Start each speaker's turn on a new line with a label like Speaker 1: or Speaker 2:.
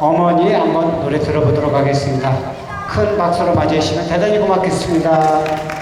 Speaker 1: 어머니 한번 노래 들어보도록 하겠습니다. 큰 박수로 맞이해 주시면 대단히 고맙겠습니다.